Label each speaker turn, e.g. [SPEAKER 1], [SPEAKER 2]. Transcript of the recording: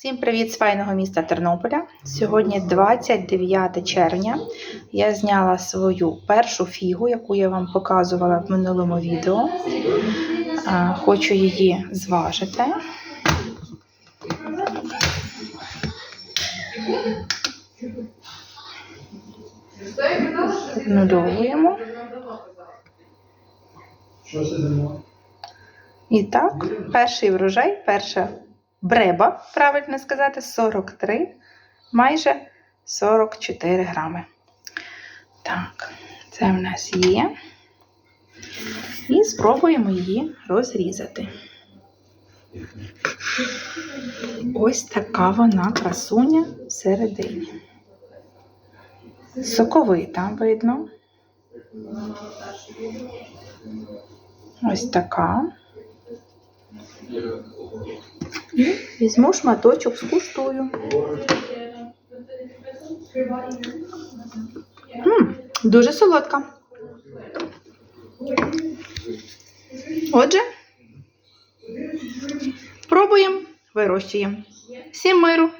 [SPEAKER 1] Всім привіт з файного міста Тернополя. Сьогодні 29 червня. Я зняла свою першу фігу, яку я вам показувала в минулому відео. Хочу її зважити. Обнульовуємо. І так, перший врожай, перша бреба, правильно сказати, 43, майже 44 грами. Так, це в нас є. І спробуємо її розрізати. Ось така вона красуня всередині. Соковита видно. Ось така. Візьму шматочок, скуштую. М, дуже солодка. Отже, пробуємо, вирощуємо. Всім миру!